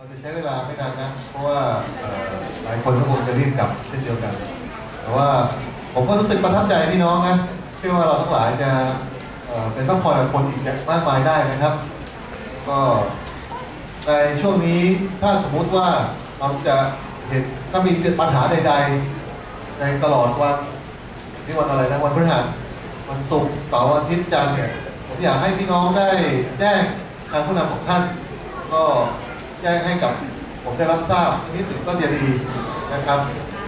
เราจะใช้เวลาไม่นานนะ เพราะว่าหลายคนก็คงจะรีบกลับเช่นเดียวกัน แต่ว่าผมก็รู้สึกประทับใจพี่น้องนะที่ว่าเราทั้งหลายจะเป็นพักผ่อนกับคนอีกมากมายได้นะครับ ก็ในช่วงนี้ถ้าสมมุติว่าเราจะเห็นถ้ามีปัญหาใด ๆ ในตลอดวันนี่วันอะไรนะวันพฤหัสวันศุกร์เสาร์อาทิตย์จันทร์เนี่ยผมอยากให้พี่น้องได้แจ้งทางผู้นำของท่าน ก็ แจ้งให้กับผมได้รับทราบสักนิดหนึ่งก็จะดีนะครับ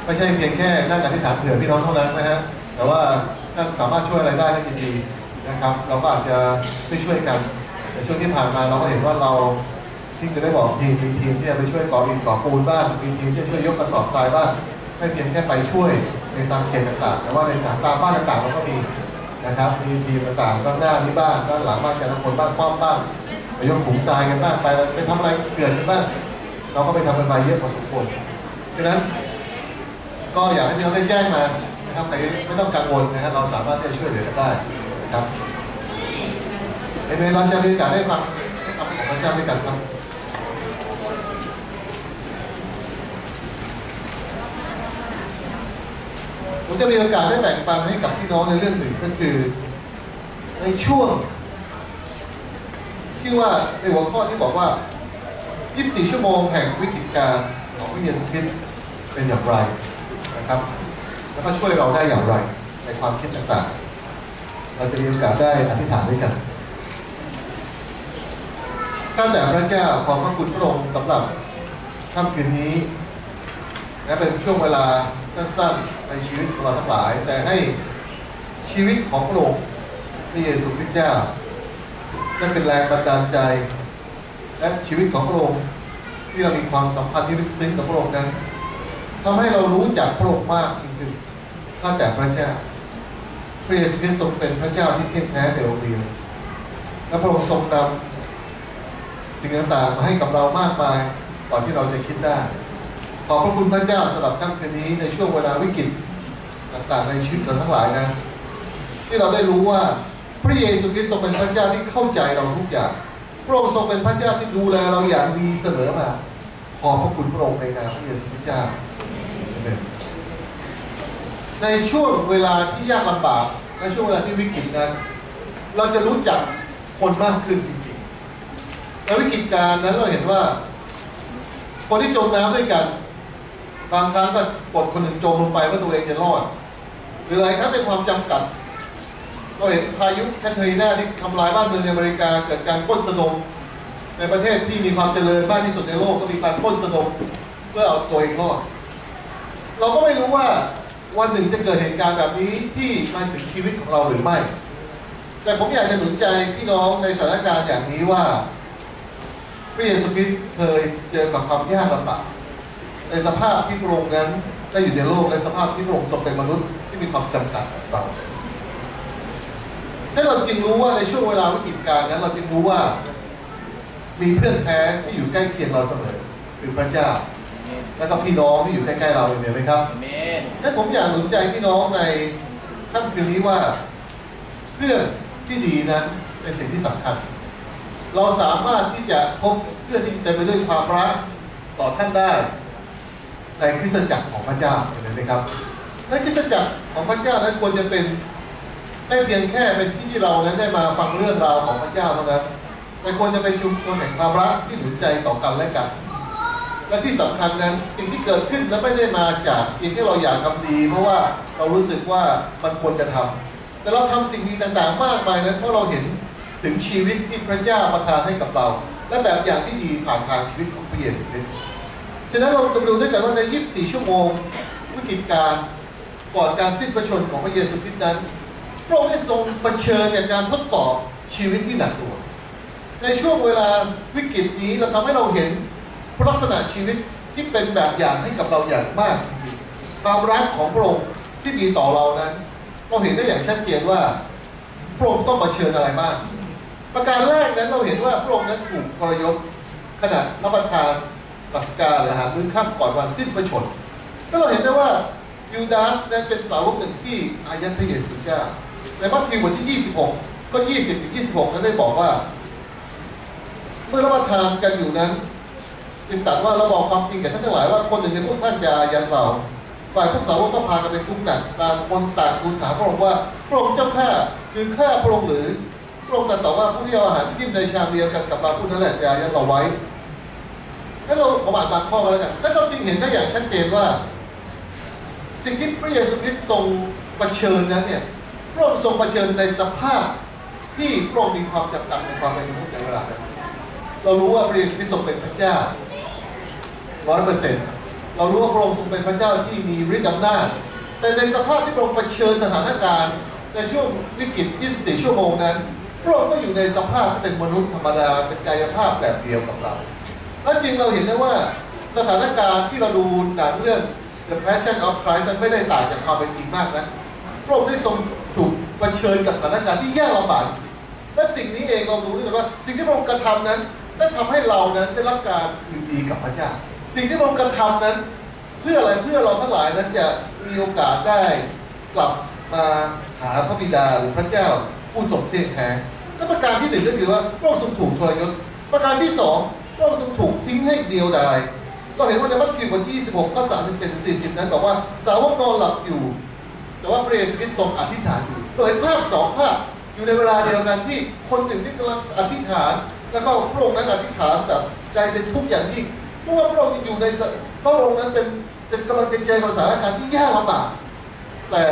ไม่ใช่เพียงแค่นั่งอธิษฐานเผื่อพี่น้องเท่านั้นนะฮะแต่ว่าถ้าสามารถช่วยอะไรได้ก็ยินดีนะครับ เราก็อาจจะช่วยช่วยกันในช่วงที่ผ่านมาเราก็เห็นว่าเราที่จะได้บอกทีมมีทีมที่จะไปช่วยก่ออิฐก่อปูนบ้างมีทีมที่จะช่วยยกกระสอบทรายบ้างไม่เพียงแค่ไปช่วยในตามเขตต่างๆ แต่ว่าในตามบ้านต่างๆเราก็มีนะครับมีทีมต่างๆด้านหน้านี้บ้างด้านหลังบ้านแต่ละคนบ้างป้อมบ้าง ยกถุงทรายกันบ้างไปไปทำอะไรเกิดกันบ้างเราก็ไปทำกันมาเยอะพอสมควรฉะนั้น ก็อยากให้พี่น้องได้แจ้งมานะครับใครไม่ต้องกังวลนะครับเราสามารถที่จะช่วยเหลือกันได้นะครับในเวลาจะมีกาสได้ฟังคำของพระเจ้าด้วยกันครับผมจะมีโอกาสได้แบ่งปันให้กับพี่น้องในเรื่องหนึ่งก็คือในช่วง ที่ว่าในหัวข้อที่บอกว่า 24 ชั่วโมงแห่งวิกฤตการของพระเยซูคริสต์เป็นอย่างไรนะครับ แล้วก็ช่วยเราได้อย่างไรในความคิดต่างๆ เราจะมีโอกาสได้อธิษฐานด้วยกันข้าแต่พระเจ้าขอบพระคุณพระองค์สำหรับค่ำคืนนี้และเป็นช่วงเวลาสั้นๆ ในชีวิตของเราทั้งหลาย แต่ให้ชีวิตของพระองค์พระเยซูคริสต์เจ้า นั่นเป็นแรงบันดาลใจ และชีวิตของพระองค์ที่เรามีความสัมพันธ์ที่ลึกซึ้งกับพระองค์นั้นทำให้เรารู้จักพระองค์มากจริงๆข้าแต่พระเจ้าพระเยซูคริสต์ทรงเป็นพระเจ้าที่เที่ยงแท้เดียวเดียวและพระองค์ทรงนำสิ่งต่างๆมาให้กับเรามากมายกว่าที่เราจะคิดได้ขอบพระคุณพระเจ้าสำหรับค่ำคืนนี้ในช่วงเวลาวิกฤตต่างๆในชีวิตเราทั้งหลายนะ ที่เราได้รู้ว่า พระเยซูคริสต์ทรงเป็นพระเจ้าที่เข้าใจเราทุกอย่าง พระองค์ทรงเป็นพระเจ้าที่ดูแลเราอย่างดีเสมอมา ขอบพระคุณพระองค์ในนามพระเยซูคริสต์เจ้าในช่วงเวลาที่ยากลำบากในช่วงเวลาที่วิกฤตนั้น เราจะรู้จักคนมากขึ้นจริงๆในวิกฤตการณ์นั้นเราเห็นว่า คนที่จมน้ำด้วยกัน บางครั้งก็กดคนหนึ่งจมลงไปว่าตัวเองจะรอด หรือหลายครั้งเป็นความจำกัด เราเห็นพายุแคทเธอรีนาที่ทำลายบ้านเมืองในอเมริกา เกิดการปล้นสะดม ในประเทศที่มีความเจริญมากที่สุดในโลกก็มีการปล้นสะดมเพื่อเอาตัวเองรอด เราก็ไม่รู้ว่าวันหนึ่งจะเกิดเหตุการณ์แบบนี้ที่มาถึงชีวิตของเราหรือไม่ แต่ผมอยากจะหนุนใจพี่น้องในสถานการณ์อย่างนี้ว่าพระเยซูคริสต์เคยเจอกับความยากลำบากในสภาพที่พระองค์นั้นได้อยู่ในโลกในสภาพที่พระองค์ทรงเป็นมนุษย์ที่มีความจำกัดแบบเรา ถ้าเราจึงรู้ว่าในช่วงเวลาวิกฤตการณ์นั้นเราจึงรู้ว่า มีเพื่อนแท้ที่อยู่ใกล้เคียงเราเสมอคือพระเจ้า แล้วก็พี่น้องที่อยู่ใกล้ๆเราเห็นไหมครับอาเมนฉะนั้นผมอยากหนุนใจพี่น้องในค่ำคืนนี้ว่าเพื่อนที่ดีนั้นเป็นสิ่งที่สำคัญ เราสามารถที่จะพบเพื่อนที่เต็มไปด้วยความรักต่อท่านได้ ในคริสตจักรของพระเจ้าเห็นไหมครับในคริสตจักรของพระเจ้านั้นควรจะเป็น ไม่เพียงแค่เป็นที่ที่เรานั้นได้มาฟังเรื่องราวของพระเจ้าเท่านั้นแต่ควรจะเป็นชุมชนแห่งความรักที่หนุนใจต่อกันและกัน และที่สำคัญนั้นสิ่งที่เกิดขึ้นนั้นไม่ได้มาจากเพียงแค่เราอยากทำดี เพราะว่าเรารู้สึกว่ามันควรจะทำแต่เราทำสิ่งดีต่างๆ มากมายนั้นเพราะเราเห็นถึงชีวิตที่พระเจ้าประทานให้กับเรา และแบบอย่างที่ดีผ่านทางชีวิตของพระเยซูคริสต์ฉะนั้นเราจะมาดูด้วยกันว่าใน 24 ชั่วโมงวิกฤตการก่อนการสิ้นพระชนม์ของพระเยซูคริสต์นั้น พระองค์ได้ทรงเผชิญกับการทดสอบชีวิตที่หนักหน่วงในช่วงเวลาวิกฤตนี้เราทำให้เราเห็นลักษณะชีวิตที่เป็นแบบอย่างให้กับเราอย่างมากจริงๆความรักของพระองค์ที่มีต่อเรานั้น เราเห็นได้อย่างชัดเจนว่าพระองค์ต้องมาเชิญอะไรบ้างประการแรกนั้นเราเห็นว่าพระองค์นั้นถูกทรยศขณะรับประทานปัสกาหรืออาหารมื้อค่ำก่อนวันสิ้นพระชนก็เราเห็นได้ว่ายูดาสนั้นเป็นสาวกหนึ่งที่อายัดพระเยซูเจ้า ในมัทธิวบทที่ 26 ก็ 20ถึง26 นั้นได้บอกว่า เมื่อรับประทานกันอยู่นั้นจึงตรัสว่าเราบอกความจริงแก่ท่านทั้งหลายว่าคนหนึ่งในพวกท่านจะยันเราฝ่ายพวกสาวกก็พากันไปทุกข์หนักตามคนต่างทูลถามพระองค์ว่าพระองค์เจ้าข้าคือข้าพระองค์หรือพระองค์ตรัสตอบว่าผู้ที่เอาอาหารจิ้มในชามเดียวกันกับเราผู้นั้นแหละจะยันเราไว้ให้เราประมาทบางข้อกันแล้วกันถ้าเราจึงเห็นได้อย่างชัดเจนว่า สิ่งที่พระเยซูคริสต์ทรงประเชิญนั้นเนี่ย พระองค์ทรงเผชิญในสภาพที่พระองค์มีความจำกัดในความเป็นมนุษย์ในเวลานั้นเรารู้ว่าพระเยซูคริสต์ทรงเป็นพระเจ้าร้อยเปอร์เซ็นต์เรารู้ว่าพระองค์ทรงเป็นพระเจ้าที่มีฤทธิ์อำนาจ แต่ในสภาพที่พระองค์เผชิญสถานการณ์ในช่วงวิกฤต 24 ชั่วโมงนั้น พระองค์ก็อยู่ในสภาพที่เป็นมนุษย์ธรรมดา เป็นกายภาพแบบเดียวกับเรา และจริงเราเห็นได้ว่าสถานการณ์ที่เราดูหนังเรื่อง The Passion of Christ ไม่ได้ต่างจากความเป็นจริงมากนะ พระองค์ได้ทรง เผชิญกับสถานการณ์ที่ยากลำบากและสิ่งนี้เองเราดูด้วยกันว่า สิ่งที่พระองค์กระทำนั้นได้ทำให้เรานั้นได้รับการคืนดีกับพระเจ้า สิ่งที่พระองค์กระทำนั้น เพื่ออะไรเพื่อเราทั้งหลายนั้นจะมีโอกาสได้กลับมาหาพระบิดาหรือพระเจ้าผู้ทรงเที่ยงแท้และประการที่หนึ่งก็คือว่าพระองค์ทรงถูกทรยศประการที่สองพระองค์ทรงถูกทิ้งให้เดียวดายเราเห็นว่าในมัทธิวบทที่26ข้อ37ถึง40 นั้นบอกว่าสาวกนอนหลับอยู่ แต่ว่าพระเยซูคริสต์ทรงอธิษฐานอยู่เราเห็นภาพสองภาพอยู่ในเวลาเดียวกันที่คนหนึ่งที่กำลังอธิษฐาน แล้วก็พระองค์นั้นอธิษฐานแบบใจเป็นทุกข์อย่างยิ่งเพราะว่าพระองค์อยู่ในพระองค์นั้นเป็นเป็นกำลังจะเจอกับสถานการณ์ที่ยากลำบากแต่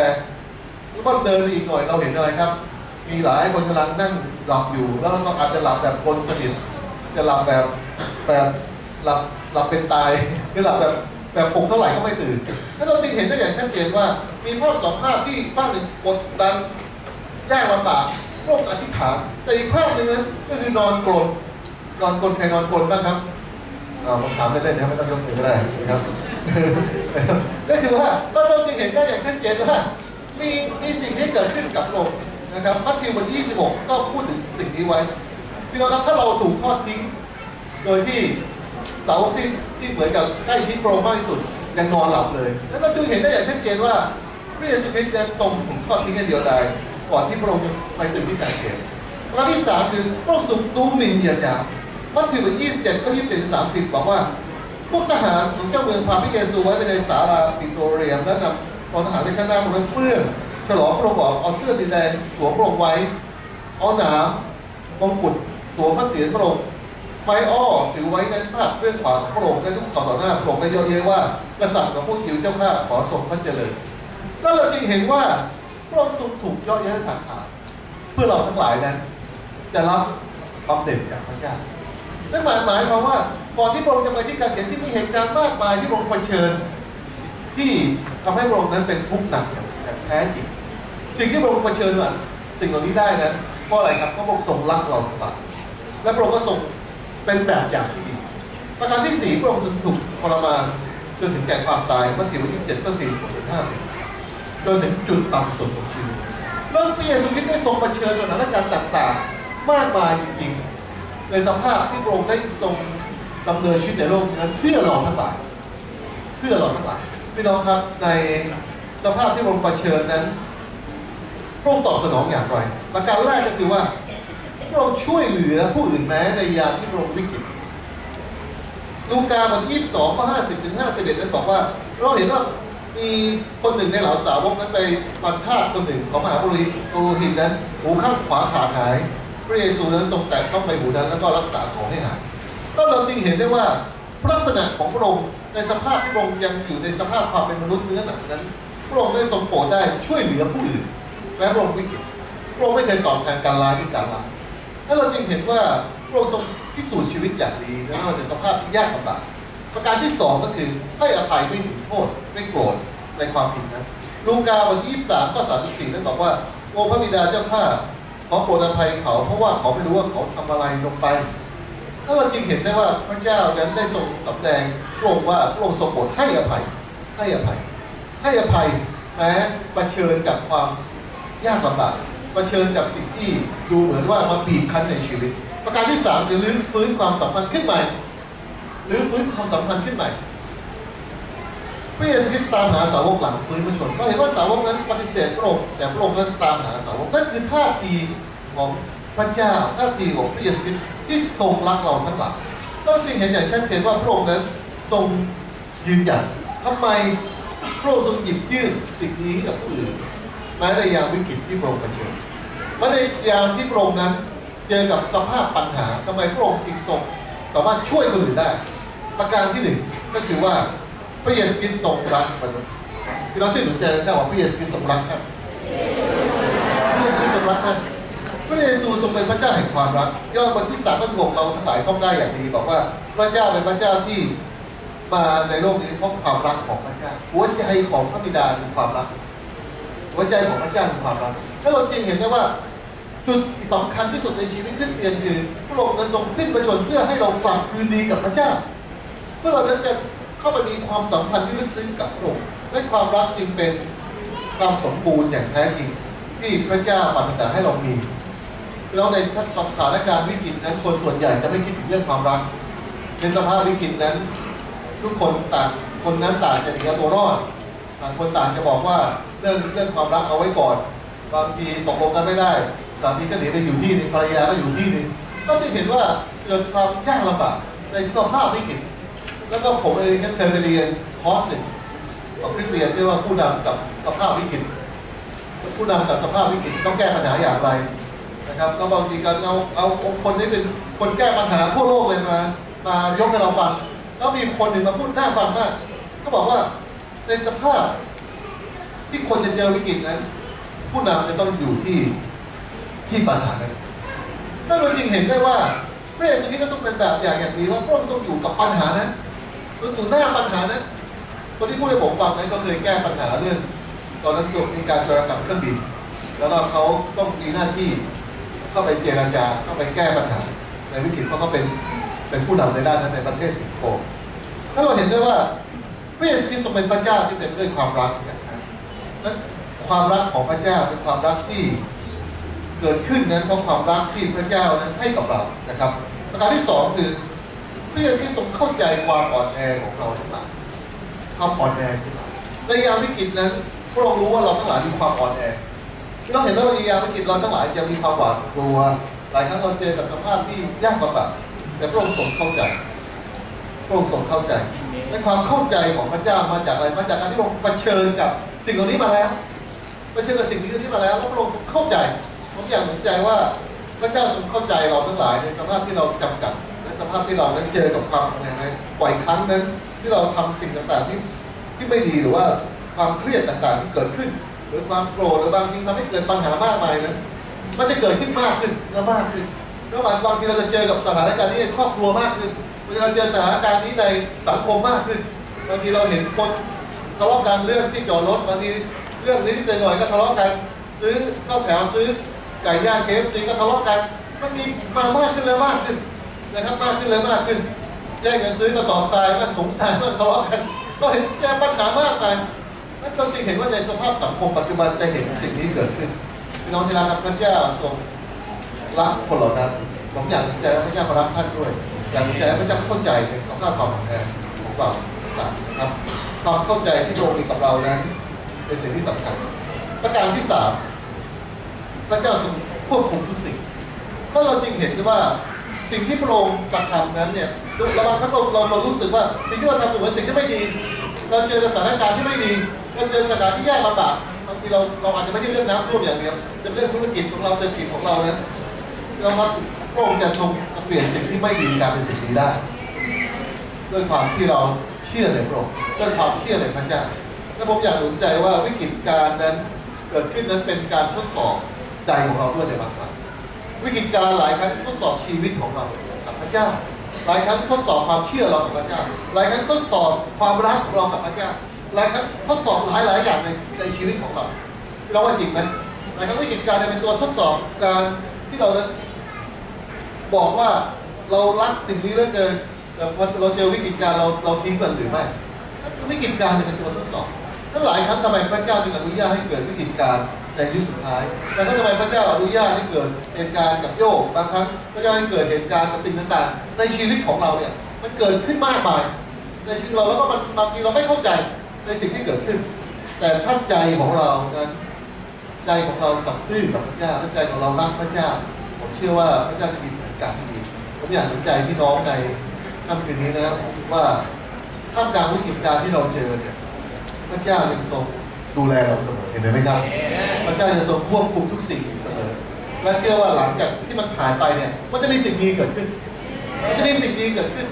เมื่อเดินอีกหน่อยเราเห็นอะไรครับ มีหลายคนกำลังนั่งหลับอยู่ แล้วก็อาจจะหลับแบบคนสนิทจะหลับแบบแบบหลับหลับเป็นตายหรือหลับแบบ แบบปลุกเท่าไหร่ก็ไม่ตื่นแล้วเราจึงเห็นได้อย่างชัดเจนว่า มีภาพสองภาพที่ภาพหนึ่งกดดันยากลำบากโรคอธิษฐาน แต่อีกภาพหนึ่งนั้นก็คือนอนกรนนอนกรนใครนอนกรนบ้างครับอ่าผมถามเล่นๆนะไม่ต้องยกมือก็ได้นะครับก็คือว่าเราจึงเห็นได้อย่างชัดเจนว่ามีมีสิ่งที่เกิดขึ้นกับโลกนะครับมัทธิวบทที่26 ก็พูดถึงสิ่งนี้ไว้พี่น้องครับถ้าเราถูกทอดทิ้ง โดยที่ เสาที่ที่เหมือนกับใกล้ชิดโปรมากที่สุดยังนอนหลับเลย แล้วเราจึงเห็นได้อย่างชัดเจนว่าพระเยซูคริสต์ยังทรงถูกทอดทิ้งกันเดียวดายก่อนที่พระองค์จะไปถึงที่การเกิดประการที่สามคือพระองค์ทรงดูหมิ่นเหยียดหยามมัทธิวบทที่27ข้อ27ถึง30บบอกว่า พวกทหารของเจ้าเมืองพาพระเยซูไว้ไปในศาลาปิโตเรียมและนำกองทหารในข้างหน้ามาเปื้อนฉลองพระองค์บอกเอาเสื้อสีแดงสวมพระองค์ไว้ เอาหนามมงกุฎสวมพระเศียรพระองค์ ไม้อ้อถือไว้ในพาดเรื่องขวาพระองค์และทุกข่าวต่อหน้าพระองค์ได้เยอะแยะว่ากษัตริย์ของพวกยิวเจ้าข้าขอทรงพระเจริญแล้วเราจึงเห็นว่าพระองค์ทรงถูกเยอะแยะทางทางเพื่อเราทั้งหลายนั้นจะรับบำเหน็จจากพระเจ้านั่นหมายหมายความว่าก่อนที่พระองค์จะไปที่การเขียนที่มีเหตุการณ์มากมายที่พระองค์เผชิญ ที่ทำให้พระองค์นั้นเป็นทุกข์หนักอย่างแท้จริงสิ่งที่พระองค์เผชิญนั้นสิ่งเหล่านี้ได้นั้นเพราะอะไรครับเพราะพระองค์ทรงรักเราทั้งหลายและพระองค์ก็ทรง เป็นแบบอย่างที่ดี ประการที่สี่พระองค์ถูกทรมานจนถึงแก่ความตายมัทธิวบทที่เจ็ดข้อสี่สิบถึงห้าสิบจนถึงจุดต่ำสุดของชีวิตแล้วพระเยซูคริสต์ได้ทรงเผชิญสถานการณ์ต่างๆ มากมายจริงๆ ในสภาพที่พระองค์ได้ทรงดำเนินชีวิตในโลกนั้นเพื่อเราทั้งหลายเพื่อเราทั้งหลายพี่น้องครับในสภาพที่พระองค์เผชิญนั้นพระองค์ตอบสนองอย่างไรประการแรกก็คือว่า พระองค์ช่วยเหลือผู้อื่นแม้ในยามที่พระองค์วิกฤตลูกาบทที่22ข้อ50ถึง51นั้นบอกว่า เราเห็นว่ามีคนหนึ่งในเหล่าสาวกนั้นไปบันทาสคนหนึ่งของมหาบุรุษโุหิตนั้นหูข้างขวาขาดหาย พระเยซูนั้นทรงแตะต้องไปหูนั้นแล้วก็รักษาขอให้หายก็เราจึงเห็นได้ว่าลักษณะของพระองค์ในสภาพที่พระองค์ยังอยู่ในสภาพความเป็นมนุษย์เนื้อหนังนั้นพระองค์ได้ทรงโปรดได้ช่วยเหลือผู้อื่นแม้พระองค์วิกฤตพระองค์ไม่เคยตอบแทนการร้ายด้วยการร้าย และเราจึงเห็นว่าพระองค์ทรงพิสูจน์ชีวิตอย่างดีและเราจะสภาพที่ยากลำบากประการที่สองก็คือให้อภัยไม่ถึงโทษไม่โกรธในความผิดนั้นลูกาบทที่ 23 ข้อ 34 นั้นบอกว่าโอ้พระบิดาเจ้าข้าขอโปรดอภัยเขาเพราะว่าเขาไม่รู้ว่าเขาทำอะไรลงไปถ้าเราจริงเห็นได้ว่าพระเจ้านั้นได้ทรงสำแดงพระองค์ว่าพระองค์ทรงโปรดให้อภัย ให้อภัย ให้อภัยแม้เผชิญกับความยากลำบาก เผชิญกับสิ่งที่ดูเหมือนว่ามาบีบคั้นในชีวิต ประการที่สามคือลื้อฟื้นความสัมพันธ์ขึ้นใหม่ลื้อฟื้นความสัมพันธ์ขึ้นใหม่พระเยซูคริสต์ตามหาสาวกหลังฟื้นพระชนก็เห็นว่าสาวกนั้นปฏิเสธพระองค์แต่พระองค์นั้นตามหาสาวกนั่นคือท่าทีของพระเจ้าท่าทีของพระเยซูคริสต์ที่ทรงรักเราทั้งหลายก็จึงเห็นอย่างชัดเจนว่าพระองค์นั้นทรงยืนหยัดทำไมพระองค์ทรงหยิบยื่นสิ่งนี้กับผู้อื่น แม้ในยามวิกฤตที่พระองค์เผชิญแม้ในยามที่พระองค์นั้นเจอกับสภาพปัญหาทำไมพระองค์จึงทรงสามารถช่วยคนอื่นได้ ประการที่หนึ่งก็คือว่าพระเยซูคริสต์ทรงรักมนุษย์พี่น้องช่วยหนุนใจกันว่าพระเยซูคริสต์ทรงรักท่านพระเยซูคริสต์ทรงรักท่านพระเยซูทรงเป็นพระเจ้าแห่งความรักยอห์นบทที่สามข้อสิบหกเราทั้งหลายท่องได้อย่างดีบอกว่าพระเจ้าเป็นพระเจ้าที่มาในโลกนี้เพราะความรักของพระเจ้าหัวใจของพระบิดาคือความรัก หัวใจของพระเจ้าคือความรักถ้าเราจริงเห็นได้ว่าจุดสำคัญที่สุดในชีวิตคริสเตียนคือพระองค์นั้นทรงสิ้นพระชน์เพื่อให้เรากลับคืนดีกับพระเจ้า เพื่อเราจะเข้าไปมีความสัมพันธ์ที่ลึกซึ้งกับพระองค์และความรักจึงเป็นความสมบูรณ์อย่างแท้จริงที่พระเจ้าปรารถนาให้เรามีแล้วในสถานการณ์วิกฤตนั้นคนส่วนใหญ่จะไม่คิดถึงเรื่องความรัก ในสภาพวิกฤตนั้น ทุกคนต่างคนนั้นต่างจะหนีเอาตัวรอดต่างคนต่างจะบอกว่า เรื่องเรื่องความรักเอาไว้ก่อน บางทีตกลงกันไม่ได้ สามีก็หนีไปอยู่ที่นึงภรรยาก็อยู่ที่นึงก็จะเห็นว่าเกิดความยากลำบากในสภาพวิกฤตแล้วก็ผมเองก็เคยไปเรียนคอร์สหนึ่งของคริสเตียนที่ว่าผู้นำกับสภาพวิกฤตผู้นำกับสภาพวิกฤตต้องแก้ปัญหาอย่างไรนะครับ ก็บางทีการเอาเอาคนที่เป็นคนแก้ปัญหาทั่วโลกเลยมามายกให้เราฟัง แล้วมีคนหนึ่งมาพูดน่าฟังมาก ก็บอกว่าในสภาพ ที่คนจะเจอวิกฤตนั้น ผู้นำจะต้องอยู่ที่ที่ปัญหานั้นถ้าเราจริงเห็นได้ว่าพระเยซูคริสต์ทรงเป็นแบบอย่างอย่างดีว่าพระองค์ทรงอยู่กับปัญหานั้นทรงอยู่หน้าปัญหานั้น คนที่พูดให้ผมฟังนั้นก็เคยแก้ปัญหาเรื่อง ตอนนั้นเกิดมีการจรกรรมเครื่องบินแล้วก็เขาต้องมีหน้าที่เข้าไปเจรจาเข้าไปแก้ปัญหา ในวิกฤตเขาก็เป็นเป็นผู้นำในด้านนั้นในประเทศสิงคโปร์ถ้าเราเห็นได้ว่าพระเยซูคริสต์ทรงเป็นพระเจ้าที่เต็มด้วยความรักอย่างนั้น นั้นความรักของพระเจ้าเป็นความรักที่เกิดขึ้นนั้นเพราะความรักที่พระเจ้านั้นให้กับเรานะครับ ประการที่สองคือพระเยซูคริสต์ทรงเข้าใจความอ่อนแอของเราทั้งหลายความอ่อนแอของเราในยามวิกฤตนั้นพระองค์รู้ว่าเราทั้งหลายมีความอ่อนแอที่เราเห็นว่าในยามวิกฤตเราทั้งหลายจะมีความหวาดกลัว หลายครั้งเราเจอกับสภาพที่ยากลำบากแต่พระองค์ทรงเข้าใจพระองค์ทรงเข้าใจในความเข้าใจของพระเจ้ามาจากอะไรมาจากการที่พระองค์เผชิญกับ สิ่งเหล่านี้มาแล้วเผชิญกับสิ่งเหล่านี้มาแล้วแล้วพระองค์เข้าใจ ผมอยากสนใจว่าพระเจ้าทรงเข้าใจเราทั้งหลายในสภาพที่เราจำกัดในสภาพที่เรานั้นเจอกับความอย่างไรบ่อยครั้งนั้นที่เราทำสิ่งต่างๆที่ที่ไม่ดีหรือว่าความเครียดต่างๆที่เกิดขึ้น หรือความโกรธหรือบางทีทำให้เกิดปัญหามากมายนั้นมันจะเกิดขึ้นมากขึ้นและมากขึ้นแล้วบางทีเราจะเจอกับสถานการณ์นี้ในครอบครัวมากขึ้นบางทีเราเจอสถานการณ์นี้ในสังคมมากขึ้นบางทีเราเห็นคน ทะเลาะกันเรื่องที่จอดรถบางทีเรื่องนี้นิดหน่อยก็ทะเลาะกัน ซื้อข้าวแถวซื้อไก่ย่างเคฟซีก็ทะเลาะกัน มันมีมามากขึ้นแล้วมากขึ้นนะครับมากขึ้นแล้วมากขึ้น แย่งกันซื้อกระสอบทรายบ้างถุงทรายบ้างทะเลาะกัน ก็เห็นแก้ปัญหามากไปนั่นจริงเห็นว่าในสภาพสังคมปัจจุบันจะเห็นสิ่งนี้เกิดขึ้นพี่น้องที่รักครับพระเจ้าทรงรักคนเหล่านั้นผมอยากใจพระเจ้ารักท่านด้วย อยากใจพระเจ้าเข้าใจในสภาพความอ่อนแอของเราต่างนะครับ ความเข้าใจที่พระองค์มีกับเรานั้น เป็นสิ่งที่สำคัญ ประการที่สามพระเจ้าทรงควบคุมทุกสิ่งถ้าเราจริงเห็นว่าสิ่งที่พระองค์กระทำนั้นเนี่ยระบางครั้งเราเราเรารู้สึกว่าสิ่งที่เราทำเป็นสิ่งที่ไม่ดี เราเจอสถานการณ์ที่ไม่ดีเราเจอสถานการณ์ที่ยากลำบากบางทีเราเราอาจจะไม่ใช่เรื่องน้ำท่วมอย่างเดียวเป็นเรื่องธุรกิจของเราเศรษฐกิจของเรานั้นเราครับพระองค์จะทรงเปลี่ยนสิ่งที่ไม่ดีกลายเป็นสิ่งดีได้ ด้วยความที่เรา ชื่อในพระองค์ด้วยความเชื่อในพระเจ้าและผมอยากหนุนใจว่าวิกฤตการณ์นั้นเกิดขึ้นนั้นเป็นการทดสอบใจของเราด้วยในบางครั้งวิกฤตการณ์หลายครั้งทดสอบชีวิตของเรากับพระเจ้า หลายครั้งทดสอบความเชื่อเรากับพระเจ้า หลายครั้งทดสอบความรักของเรากับพระเจ้า หลายครั้งทดสอบหลายหลายอย่างในในชีวิตของเราเราว่าจริงไหมหลายครั้งวิกฤตการณ์เป็นตัวทดสอบการที่เราบอกว่าเรารักสิ่งนี้เหลือเกิน เราเจอวิกฤตการณ์เราเราทิ้งมันหรือไม่วิกฤตการณ์เนี่ยเป็นตัวทดสอบทั้งหลายครั้งทำไมพระเจ้าจึงอนุญาตให้เกิดวิกฤตการณ์ในยุคสุดท้าย แต่ทำไมพระเจ้าอนุญาตให้เกิดเหตุการณ์กับโยบบางครั้งพระเจ้าให้เกิดเหตุการณ์กับสิ่งต่างๆ ในชีวิตของเราเนี่ยมันเกิดขึ้นมากมายในชีวิตเราแล้วก็มันบางทีเราไม่เข้าใจในสิ่งที่เกิดขึ้น แต่ถ้านใจของเรานั้นใจของเราสัตย์ซื่อกับพระเจ้าถ้าใจของเรารักพระเจ้า ผมเชื่อว่าพระเจ้าจะมีแผนการณ์ที่ดีผมอยากหนุนใจพี่น้องใน ค่ำคืนนี้นะครับว่าท่ามกลางวิกฤตการณ์ที่เราเจอเนี่ยพระเจ้ายังทรงดูแลเราเสมอเห็นไหมครับ พระเจ้าจะทรงควบคุมทุกสิ่งเสมอ และเชื่อว่าหลังจากที่มันผ่านไปเนี่ย มันจะมีสิ่งดีเกิดขึ้น มันจะมีสิ่งดีเกิดขึ้น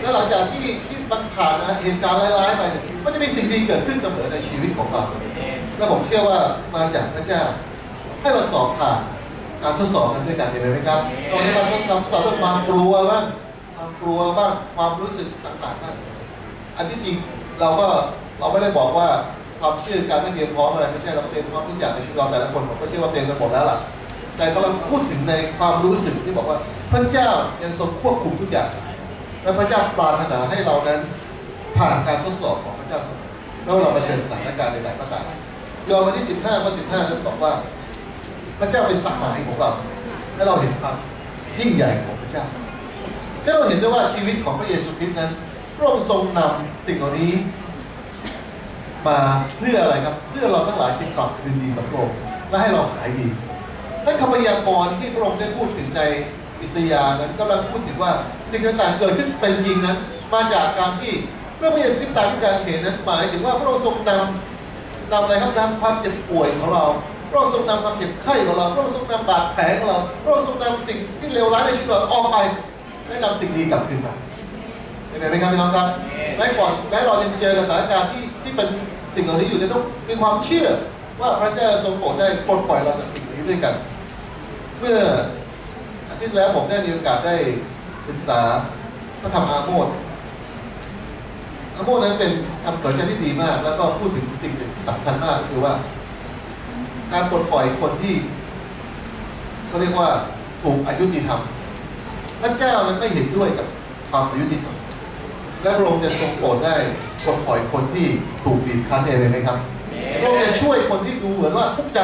และหลังจากที่ที่มันผ่านนะเหตุการณ์ร้ายๆไปเนี่ย มันจะมีสิ่งดีเกิดขึ้นเสมอในชีวิตของเรา และผมเชื่อว่ามาจากพระเจ้าให้เราสอบผ่านการทดสอบกันด้วยกันเห็นไหมครับ ตรงนี้มันต้องทดสอบด้วยความกลัวบ้างความ กลัวบ้างความรู้สึกต่างๆบ้างอันที่จริงเราก็เราไม่ได้บอกว่าความเชื่อการไม่เตรียมพร้อมอะไรไม่ใช่เราเตรียมพร้อมทุกอย่างในชีวิตเราแต่ละคนผมก็เชื่อว่าเตรียมกันหมดแล้วล่ะ แต่กำลังพูดถึงในความรู้สึกที่บอกว่าพระเจ้ายังทรงควบคุมทุกอย่างและพระเจ้าปรารถนาให้เรานั้นผ่านการทดสอบของพระเจ้าเสมอไม่ว่าเราเผชิญสถานการณ์ใดๆก็ตามยอห์นบทที่ 15ข้อ15นั้นบอกว่า พระเจ้าเป็นสหายของเราให้เราเห็นความยิ่งใหญ่ของพระเจ้า ให้เราเห็นได้ว่าชีวิตของพระเยซูคริสต์นั้นพระองค์ทรงนำสิ่งเหล่านี้ มาเพื่ออะไรครับ เพื่อเราทั้งหลายที่กลับคืนดีกับพระองค์และให้เราหายดีนั่นคำพยากรณ์ที่พระองค์ได้พูดถึงในอิสยาห์นั้นก็กำลังพูดถึงว่าสิ่งต่างๆเกิดขึ้นเป็นจริงนั้น มาจากการที่เมื่อพระเยซูคริสต์ตายที่การเขนนั้นหมายถึงว่าพระองค์ทรงนำนำอะไรครับนำความเจ็บป่วยของเราพระองค์ทรงนำความเจ็บไข้ของเราพระองค์ทรงนำบาดแผลของเราพระองค์ทรงนำสิ่งที่เลวร้ายในชีวิตเราออกไป และนำสิ่งดีกลับคืนมาเห็นไหมครับพี่น้องครับแม้ก่อนแม้เรายังเจอกับสถานการณ์ที่ที่เป็นสิ่งเหล่านี้อยู่เนี่ยต้องมีความเชื่อว่าพระเจ้าทรงโปรดได้ปลดปล่อยเราจากสิ่งนี้ด้วยกัน เมื่ออาทิตย์แล้วผมได้มีโอกาสได้ศึกษาพระธรรมอาโมสอาโมสนั้นเป็นคำเผยใจที่ดีมาก แล้วก็พูดถึงสิ่งหนึ่งที่สำคัญมากก็คือว่า การปลดปล่อยคนที่เขาเรียกว่าถูกอายุติธรรม พระเจ้านั้นไม่เห็นด้วยกับความอายุติธรรมและพระองค์จะทรงโปรดได้ปลดปล่อยคนที่ถูกบีบคั้นเองเลยไหมครับพระองค์จะช่วยคนที่ดูเหมือนว่าทุกข์ใจ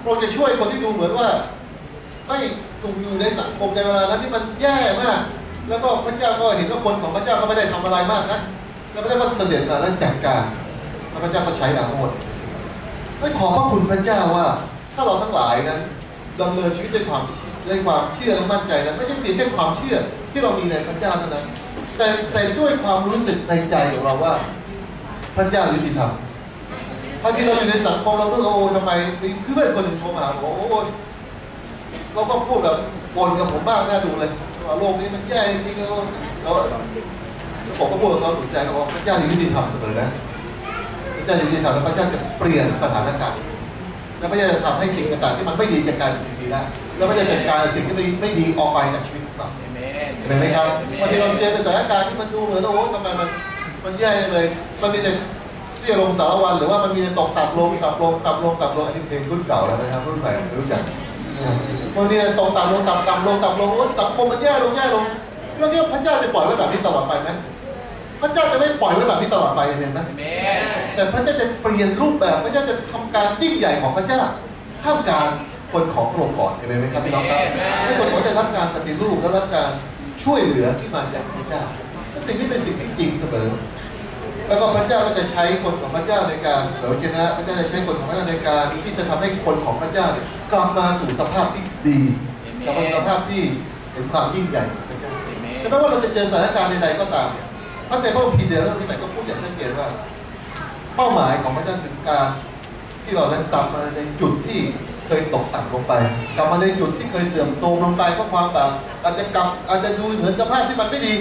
พระองค์จะช่วยคนที่ดูเหมือนว่าไม่ถูกอยู่ในสังคมในเวลานั้นที่มันแย่มาก แล้วก็พระเจ้าก็เห็นว่าคนของพระเจ้าก็ไม่ได้ทำอะไรมากนะแล้วพระเจ้าก็เสด็จมาแล้วจัดการแล้วพระเจ้าก็ใช้อาโมดด้วยขอบพระคุณพระเจ้าว่า ถ้าเราทั้งหลายนั้นดำเนินชีวิตด้วยความ ด้วยความเชื่อและมั่นใจนั้นไม่ใช่เพียงแค่ความเชื่อที่เรามีในพระเจ้าเท่านั้น แต่แต่ด้วยความรู้สึกในใจของเราว่า พระเจ้ายุติธรรมบางทีเราอยู่ในสังคมเราก็โอ้ทำไมมีเพื่อนคนหนึ่งโทรมาบอกโอ้เขาก็พูดแบบบ่นกับผมบ้างน่าดูเลยว่าโลกนี้มันแย่จริงๆแล้วผมก็พูดกับเขาหนุนใจเขาว่าพระเจ้าอยุติธรรมเสมอนะพระเจ้าอยุติธรรมแล้วพระเจ้าจะเปลี่ยนสถานการณ์แล้วพระเจ้าจะทำให้สิ่งต่างๆที่มันไม่ดีจากกลารเป็นสิ่งดีได้ แล้วพระเจ้าจัดการสิ่งที่ไม่ไม่ดีออกไปจากชีวิตของเราเห็นไหมครับบางทีเราเจอสถานการณ์ที่มันดูเหมือนโอ้โหทำไมมันมันแย่เลย มันมีแต่ที่ลงสารวันหรือว่ามันมีแต่ตกต่ำลงต่ำลงต่ำลงต่ำลงอันนี้เพลงรุ่นเก่าแล้วนะครับรุ่นใหม่ไม่รู้จักมันมีแต่ตกต่ำลงต่ำต่ำลงต่ำลงโอ้ยสังคมมันแย่ลงแย่ลงเราคิดว่าพระเจ้าจะปล่อยไว้แบบนี้ตลอดไปไหมพระเจ้าจะไม่ปล่อยไว้แบบนี้ตลอดไปเห็นไหมแต่พระเจ้าจะเปลี่ยนรูปแบบพระเจ้าจะทำการยิ่งใหญ่ของพระเจ้าท่ามกลาง คนของพระองค์ก่อนเห็นไหมครับพี่น้องครับให้คนของจะรับการปฏิรูปและรับการช่วยเหลือที่มาจากพระเจ้าและสิ่งที่เป็นสิ่งที่จริงเสมอ แล้วก็พระเจ้าก็จะใช้คนของพระเจ้าในการเผยชนะพระเจ้าจะใช้คนของพระเจ้าในการที่จะทำให้คนของพระเจ้าเนี่ยกลับมาสู่สภาพที่ดีกลับมาสู่สภาพที่เห็นความยิ่งใหญ่ของพระเจ้าจะไม่ว่าเราจะเจอสถานการณ์ใดๆก็ตามเนี่ยพระเจ้าพระองค์พีเดียเรื่องนี้ไหนก็พูดอย่างชัดเจนว่า เป้าหมายของพระเจ้าคือการที่เรานั้นกลับมาในจุดที่ เคยตกต่ำลงไป กลับมาในจุดที่เคยเสื่อมโทรมลงไปเพราะความบาปอาจจะกลับอาจจะดูเหมือนสภาพที่มันไม่ดี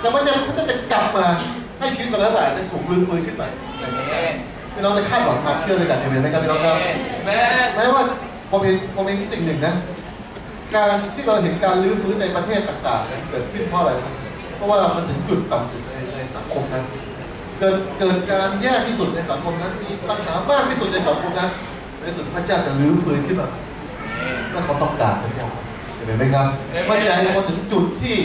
แต่พระเจ้าพระเจ้าจะกลับมาให้ชีวิตเราแล้วแต่จะถูกรื้อฟื้นขึ้นใหม่พี่น้องจะคาดหวังความเชื่อด้วยกันเห็นไหมครับพี่น้องครับแม้ว่าผมเห็นผมเห็นสิ่งหนึ่งนะการที่เราเห็นการรื้อฟื้นในประเทศต่างๆนั้นเกิดขึ้นเพราะอะไรครับเพราะว่ามันถึงจุดต่ำสุดในในสังคมนั้นเกิดเกิดการแย่ที่สุดในสังคมนั้นมีปัญหามากที่สุดในสังคมนั้น ในสุดพระเจ้าจะรื้อฟื้นขึ้นมาเมื่อเขาต้องการพระเจ้าเห็นไหมครับมันใหญ่พอถึงจุดที่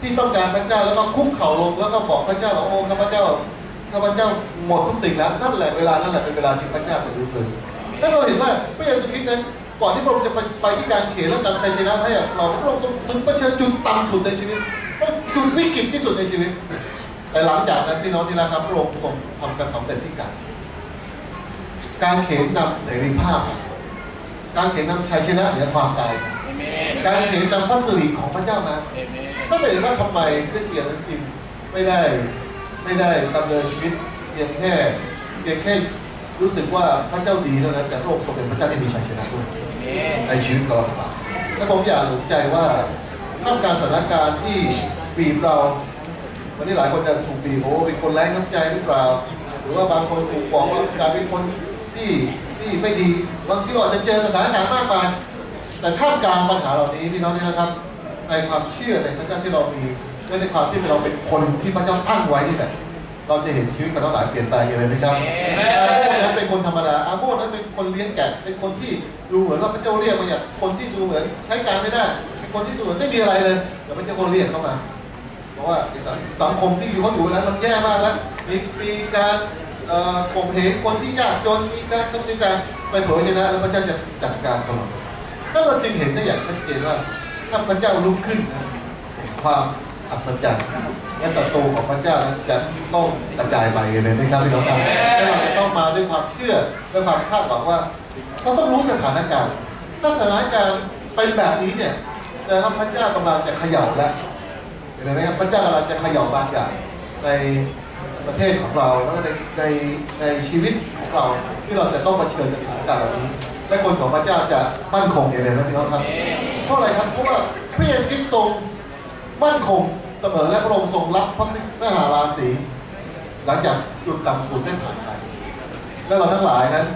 ที่ต้องการพระเจ้าแล้วก็คุกเข่าลงแล้วก็บอกพระเจ้าว่าโอ้ข้าพเจ้าข้าพเจ้าหมดทุกสิ่งแล้วนั่นแหละเวลานั่นแหละเป็นเวลาที่พระเจ้าจะรื้อฟื้นถ้าเราเห็นว่าพระเยซูคริสต์นั้นก่อนที่พระองค์จะไปไปที่การเขียนแล้วนำชัยชนะให้เราพระองค์ทรงถึงเผชิญจุดต่ำสุดในชีวิตจุดวิกฤตที่สุดในชีวิต แต่หลังจากนั้นที่น้องที่รักครับพระองค์ทรงทำกระสำเร็จที่การ การเข็นนำเสรีภาพ การเข็นนำชัยชนะเหนือความตาย การเข็นนำพระสิริของพระเจ้ามาเอเมนนั่นก็เลยเห็นว่าทำไมคริสเตียนจริงๆไม่ได้ไม่ได้ดำเนินชีวิตเพียงแค่เพียงแค่รู้สึกว่าพระเจ้าดีเท่านั้นแต่พระองค์ทรงเป็นพระเจ้าที่มีชัยชนะด้วยในชีวิตของเราทั้งหลายและผมอยากหนุนใจว่าท่ามกลารสถานการณ์ที่บีบเราวันนี้หลายคนจะถูกบีบโอ้เป็นคนแรงน้ำใจหรือเปล่า หรือว่าบางคนถูกบอกว่าการเป็นคน ที่ที่ไม่ดีบางทีเราอาจจะเจอสถานการณ์มากมายแต่ท่ามกลางปัญหาเหล่านี้พี่น้องนี่นะครับ ในความเชื่อในพระเจ้าที่เรามีและในความที่เราเป็นคนที่พระเจ้าตั้งไว้นี่แหละเราจะเห็นชีวิตของเราหลายเปลี่ยนแปลงอย่างไรไหมครับอาโมนั้นเป็นคนธรรมดาอาโมนั้นเป็นคนเลี้ยงแกะเป็นคนที่ดูเหมือนว่าพระเจ้าเรียกมาจากคนที่ดูเหมือนใช้การไม่ได้เป็นคนที่ดูเหมือนไม่มีอะไรเลยแต่พระเจ้าก็เรียกเข้ามา เพราะว่าไอ้สังสังคมที่อยู่เขาอยู่แล้วมันแย่มากแล้วมีมีการ เอ่อข่มเหงคนที่ยากจนมีการทำสิ่งต่างไปเผยชนะแล้วพระเจ้าจะจัดการตลอดก็เราจึงเห็นได้อย่างชัดเจนว่าถ้าพระเจ้าลุกขึ้นนะความอัศจรรย์และศัตรูของพระเจ้าจะต้องกระจายไปเลยนะครับพี่น้องครับและเราจะต้องมาด้วยความเชื่อด้วยความคาดหวังว่าเราต้องรู้สถานการณ์ ถ้าสถานการณ์เป็นแบบนี้เนี่ยแสดงว่าพระเจ้ากำลังจะเขย่าแล้วเห็นไหมครับพระเจ้ากำลังจะเขย่าบางอย่างใน ประเทศของเราแล้วก็ในในในชีวิตของเราที่เราจะต้องเผชิญกับสถานการณ์เหล่านี้ และคนของพระเจ้าจะมั่นคงเองเลยนะพี่น้องครับ เพราะอะไรครับเพราะว่าพระเยซูคริสต์ทรงมั่นคงเสมอและพระองค์ทรงรับพระสิสหาราศีหลังจากจุดต่ำสุดได้ผ่านไปและเราทั้งหลายนั้น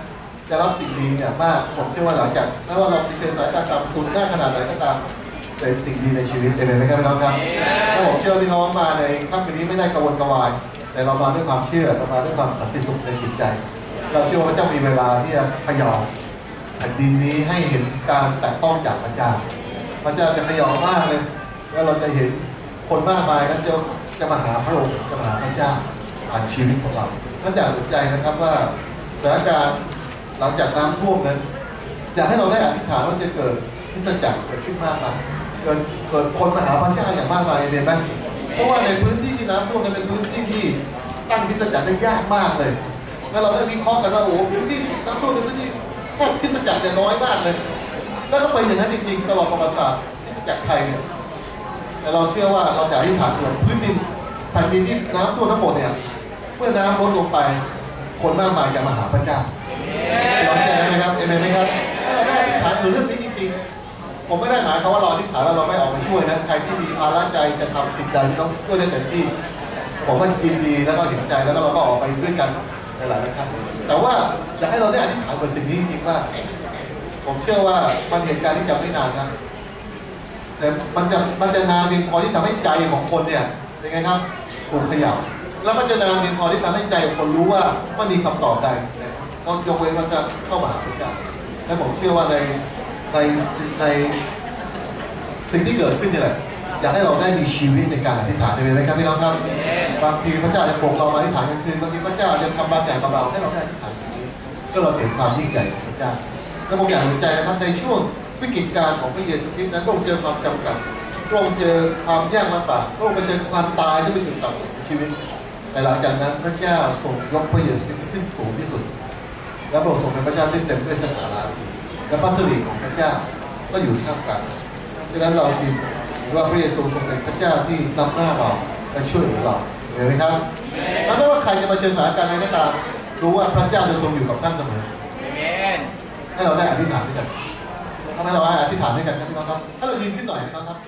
จะรับสิ่งดีเนี่ยมากผมเชื่อว่าหลังจากไม่ว่าเราจะเจอสถานการณ์ต่ำสุดหน้าขนาดไหนก็ตามเป็นสิ่งดีในชีวิตเองไหมครับพี่น้องครับถ้าผมเชื่อพี่น้องมาในค่ำคืนนี้ไม่ได้กังวลกระวาย แต่เรามาด้วยความเชื่อเรามาด้วยความสันติสุขในจิตใจ เราเชื่อว่าพระเจ้ามีเวลาที่จะขย่าแผ่นดินนี้ให้เห็นการแตะต้องจากพระเจ้า พระเจ้าจะขย่ามากเลย แล้วเราจะเห็นคนมากมายนั้นจะจะมาหาพระองค์จะมาหาพระเจ้าผ่านชีวิตของเราท่านอยากสนใจนะครับว่าสถานการณ์หลังจากน้ำท่วมนั้น อยากให้เราได้อธิษฐานว่าจะเกิดคริสจักรเกิดขึ้นมากมายเกิดเกิดคนมาหาพระเจ้าอย่างมากมายเรียนไหม เพราะว่าในพื้นที่ที่น้ำท่วมนั้นเป็นพื้นที่ที่ตั้งคริสจักรได้ยากมากเลยแล้วเราได้วิเคราะห์กันว่าโอ้พื้นที่น้ำท่วมเป็นพื้นที่แค่คริสจักรจะน้อยมากเลย แล้วก็เป็นอย่างนั้นจริงๆตลอดประวัติศาสตร์คริสจักรไทยเนี่ยแต่เราเชื่อว่าเราจะอธิษฐานเหมือนพื้นดินแผ่นดินที่น้ำท่วมทั้งหมดเนี่ยเมื่อน้ำลดลงไปคนมากมายจะมาหาพระเจ้าเราเชื่อไหมครับเอเมนไหมครับเราได้อธิษฐานถึงเรื่องนี้ ผมไม่ได้หมายความว่าเราอธิษฐาแล้วเราไม่ออกไปช่วยนะใครที่มีภาระใจจะทำสิ่งใดต้องช่วยได้เต็มที่ ผมก็ยินดีแล้วก็เห็นใจแล้วก็เราก็ออกไปด้วยกันในหลายๆครั้งแต่ว่าอยากให้เราได้อธิษฐานบนสิ่งนี้จริงว่า ผมเชื่อว่ามันเหตุการณ์ที่จะไม่นานนะแต่มันจะมันจะนานเพียงพอที่ทำให้ใจของคนเนี่ยยังไงครับถูกขย่าแล้วมันจะนานเพียงพอที่ทำให้ใจของคนรู้ว่าว่ามีคำตอบใดนะครับต้องยกเว้นว่าจะเข้ามาหาพระเจ้าและผมเชื่อว่าใน ในในสิ่งที่เกิดขึ้นนี่แหละอยากให้เราได้มีชีวิตในการอธิษฐานเลยนะครับพี่น้องครับบางทีพระเจ้าจะปลุกเรามาอธิษฐานกลางคืนบางทีพระเจ้าจะทำบางอย่างกับเราให้เราได้อธิษฐานสิ่งนี้เพื่อเราเห็นความยิ่งใหญ่ของพระเจ้าและผมอยากหนุนใจนะครับในช่วงวิกฤตการณ์ของพระเยซูคริสต์นั้นพระองค์เจอความจำกัดพระองค์เจอความยากลำบากพระองค์เผชิญความตายที่เป็นจุดต่ำสุดของชีวิตแต่หลังจากนั้นพระเจ้าทรงยกพระเยซูคริสต์ขึ้นสูงที่สุด และพระองค์ทรงเป็นพระเจ้าที่เต็มด้วยสง่าราศี และพระสิริของพระเจ้าก็อยู่ท่ามกลางดังนั้นเราจึงเห็นว่าพระเยซูทรงเป็นพระเจ้าที่นำหน้าเราและช่วยเหลือเราเห็นไหมครับและไม่ว่าใครจะมาเชิญสถานการณ์ใดก็ตามรู้ว่าพระเจ้าจะทรงอยู่กับท่านเสมอให้เราได้อธิษฐานด้วยกันทำให้เราได้อธิษฐานด้วยกันครับพี่น้องครับให้เรายืนขึ้นหน่อยพี่น้องครับยืนขึ้นหน่อย